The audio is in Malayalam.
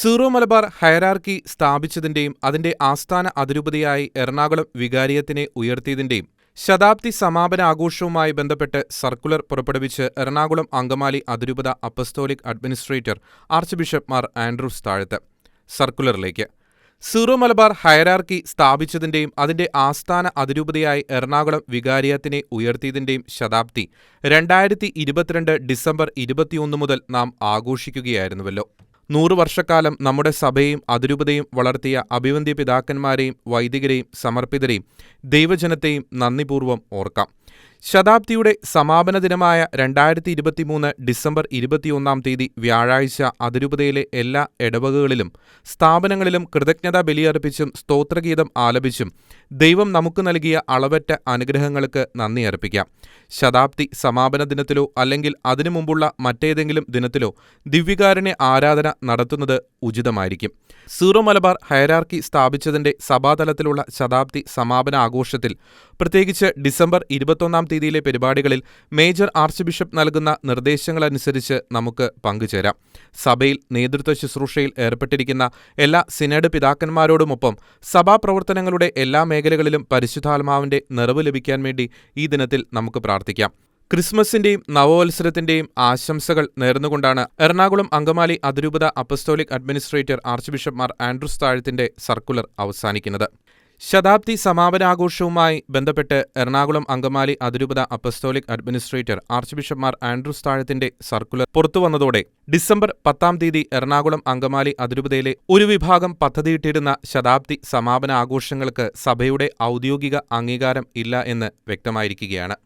സീറോ മലബാർ ഹയരാർക്കി സ്ഥാപിച്ചതിന്റെയും അതിന്റെ ആസ്ഥാന അതിരൂപതയായി എറണാകുളം വികാരിയത്തിനെ ഉയർത്തിയതിന്റെയും ശതാബ്ദി സമാപന ആഘോഷവുമായി ബന്ധപ്പെട്ട് സർക്കുലർ പുറപ്പെടുവിച്ച് എറണാകുളം അങ്കമാലി അതിരൂപത apostolic administrator archbishop Mar Andrews Thazhath. സർക്കുലറിലേക്ക്. Syro Malabar hierarchy സ്ഥാപിച്ചതിന്റെയും അതിന്റെ ആസ്ഥാന അതിരൂപതയായി എറണാകുളം വികാരിയത്തിനെ ഉയർത്തിയതിന്റെയും ശതാബ്ദി രണ്ടായിരത്തി ഇരുപത്തിരണ്ട് ഡിസംബർ ഇരുപത്തിയൊന്ന് മുതൽ നാം ആഘോഷിക്കുകയായിരുന്നുവല്ലോ. നൂറു വർഷക്കാലം നമ്മുടെ സഭയെയും അതിരൂപതയും വളർത്തിയ അഭിവന്ദ്യ പിതാക്കന്മാരെയും വൈദികരെയും സമർപ്പിതരെയും ദൈവജനത്തെയും നന്ദിപൂർവം ഓർക്കാം. ശതാബ്ദിയുടെ സമാപന ദിനമായ രണ്ടായിരത്തി ഇരുപത്തിമൂന്ന് ഡിസംബർ ഇരുപത്തിയൊന്നാം തീയതി വ്യാഴാഴ്ച അതിരൂപതയിലെ എല്ലാ ഇടവകകളിലും സ്ഥാപനങ്ങളിലും കൃതജ്ഞതാ ബലിയർപ്പിച്ചും സ്തോത്രഗീതം ആലപിച്ചും ദൈവം നമുക്ക് നൽകിയ അളവറ്റ അനുഗ്രഹങ്ങൾക്ക് നന്ദി അർപ്പിക്കാം. ശതാബ്ദി സമാപന ദിനത്തിലോ അല്ലെങ്കിൽ അതിനു മുമ്പുള്ള മറ്റേതെങ്കിലും ദിനത്തിലോ ദിവ്യകാരുണ്യ ആരാധന നടത്തുന്നത് ഉചിതമായിരിക്കും. സീറോ മലബാർ ഹയരാർക്കി സ്ഥാപിച്ചതിന്റെ സഭാതലത്തിലുള്ള ശതാബ്ദി സമാപന ആഘോഷത്തിൽ പ്രത്യേകിച്ച് ഡിസംബർ ഇരുപത്തൊന്നാം തീയതിയിലെ പരിപാടികളിൽ മേജർ ആർച്ച് ബിഷപ്പ് നൽകുന്ന നിർദ്ദേശങ്ങളനുസരിച്ച് നമുക്ക് പങ്കുചേരാം. സഭയിൽ നേതൃത്വ ശുശ്രൂഷയിൽ ഏർപ്പെട്ടിരിക്കുന്ന എല്ലാ സിനഡ് പിതാക്കന്മാരോടുമൊപ്പം സഭാപ്രവർത്തനങ്ങളുടെ എല്ലാ മേഖലകളിലും പരിശുദ്ധാത്മാവിന്റെ നിറവ് ലഭിക്കാൻ വേണ്ടി ഈ ദിനത്തിൽ നമുക്ക് പ്രാർത്ഥിക്കാം. ക്രിസ്മസിന്റെയും നവവത്സരത്തിന്റെയും ആശംസകൾ നേർന്നുകൊണ്ടാണ് എറണാകുളം അങ്കമാലി അതിരൂപത apostolic administrator archbishop Mar Andrews താഴത്തിന്റെ circular അവസാനിക്കുന്നത്. ശതാബ്ദി സമാപനാഘോഷവുമായി ബന്ധപ്പെട്ട് എറണാകുളം അങ്കമാലി അതിരൂപത apostolic administrator arch ബിഷപ്പ്മാർ Andrews താഴത്തിന്റെ circular പുറത്തുവന്നതോടെ December പത്താം തീയതി എറണാകുളം അങ്കമാലി അതിരൂപതയിലെ ഒരു വിഭാഗം പദ്ധതിയിട്ടിരുന്ന ശതാബ്ദി സമാപന ആഘോഷങ്ങൾക്ക് സഭയുടെ ഔദ്യോഗിക അംഗീകാരം ഇല്ല എന്ന് വ്യക്തമായിരിക്കുകയാണ്.